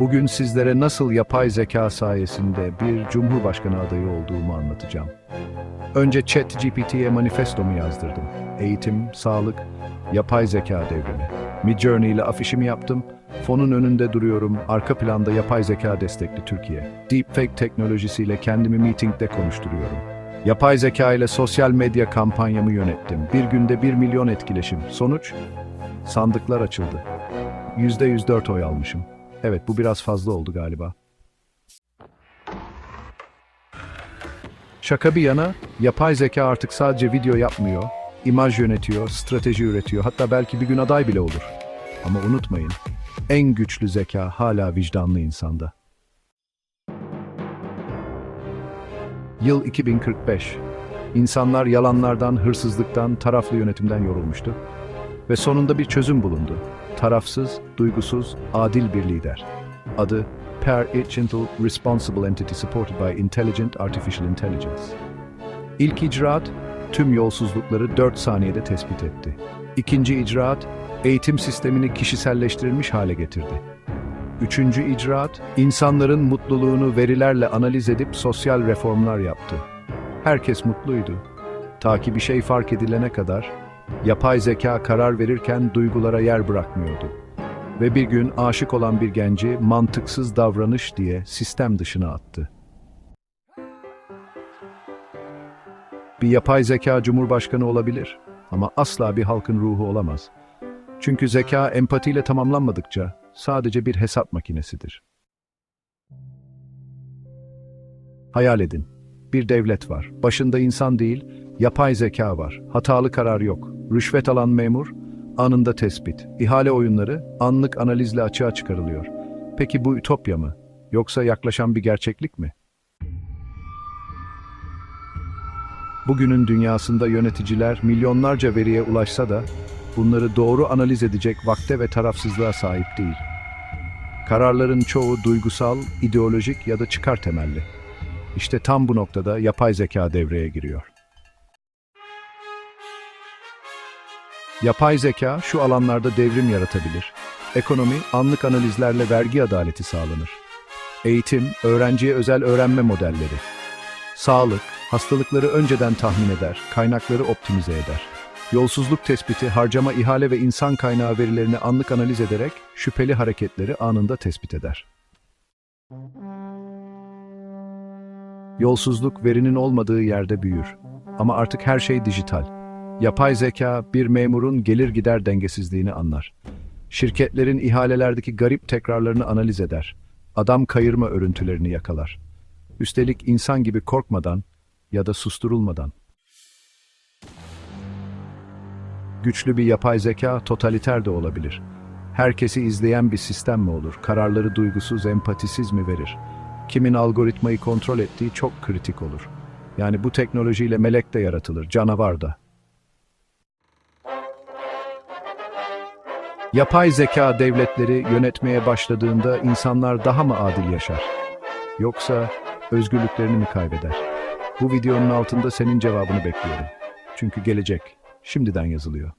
Bugün sizlere nasıl yapay zeka sayesinde bir cumhurbaşkanı adayı olduğumu anlatacağım. Önce ChatGPT'ye manifestomu yazdırdım. Eğitim, sağlık, yapay zeka devrimi. Midjourney ile afişimi yaptım. Fonun önünde duruyorum. Arka planda yapay zeka destekli Türkiye. Deepfake teknolojisiyle kendimi meetingde konuşturuyorum. Yapay zeka ile sosyal medya kampanyamı yönettim. Bir günde 1 milyon etkileşim. Sonuç? Sandıklar açıldı. %104 oy almışım. Evet bu biraz fazla oldu galiba. Şaka bir yana, yapay zeka artık sadece video yapmıyor, imaj yönetiyor, strateji üretiyor, hatta belki bir gün aday bile olur. Ama unutmayın, en güçlü zeka hala vicdanlı insanda. Yıl 2045. İnsanlar yalanlardan, hırsızlıktan, taraflı yönetimden yorulmuştu. Ve sonunda bir çözüm bulundu. Tarafsız, duygusuz, adil bir lider. Adı Per Gentle Responsible Entity Supported by Intelligent Artificial Intelligence. İlk icraat, tüm yolsuzlukları 4 saniyede tespit etti. İkinci icraat, eğitim sistemini kişiselleştirilmiş hale getirdi. Üçüncü icraat, insanların mutluluğunu verilerle analiz edip sosyal reformlar yaptı. Herkes mutluydu. Ta ki bir şey fark edilene kadar, yapay zeka karar verirken duygulara yer bırakmıyordu. Ve bir gün aşık olan bir genci mantıksız davranış diye sistem dışına attı. Bir yapay zeka cumhurbaşkanı olabilir ama asla bir halkın ruhu olamaz. Çünkü zeka empatiyle tamamlanmadıkça sadece bir hesap makinesidir. Hayal edin. Bir devlet var. Başında insan değil, yapay zeka var. Hatalı karar yok. Rüşvet alan memur, anında tespit. İhale oyunları, anlık analizle açığa çıkarılıyor. Peki bu ütopya mı? Yoksa yaklaşan bir gerçeklik mi? Bugünün dünyasında yöneticiler milyonlarca veriye ulaşsa da bunları doğru analiz edecek vakte ve tarafsızlığa sahip değil. Kararların çoğu duygusal, ideolojik ya da çıkar temelli. İşte tam bu noktada yapay zeka devreye giriyor. Yapay zeka şu alanlarda devrim yaratabilir. Ekonomi, anlık analizlerle vergi adaleti sağlanır. Eğitim, öğrenciye özel öğrenme modelleri. Sağlık, hastalıkları önceden tahmin eder, kaynakları optimize eder. Yolsuzluk tespiti, harcama, ihale ve insan kaynağı verilerini anlık analiz ederek şüpheli hareketleri anında tespit eder. Yolsuzluk verinin olmadığı yerde büyür. Ama artık her şey dijital. Yapay zeka bir memurun gelir gider dengesizliğini anlar. Şirketlerin ihalelerdeki garip tekrarlarını analiz eder. Adam kayırma örüntülerini yakalar. Üstelik insan gibi korkmadan ya da susturulmadan. Güçlü bir yapay zeka totaliter de olabilir. Herkesi izleyen bir sistem mi olur? Kararları duygusuz, empatisiz mi verir? Kimin algoritmayı kontrol ettiği çok kritik olur. Yani bu teknolojiyle melek de yaratılır, canavar da. Yapay zeka devletleri yönetmeye başladığında insanlar daha mı adil yaşar? Yoksa özgürlüklerini mi kaybeder? Bu videonun altında senin cevabını bekliyorum. Çünkü gelecek şimdiden yazılıyor.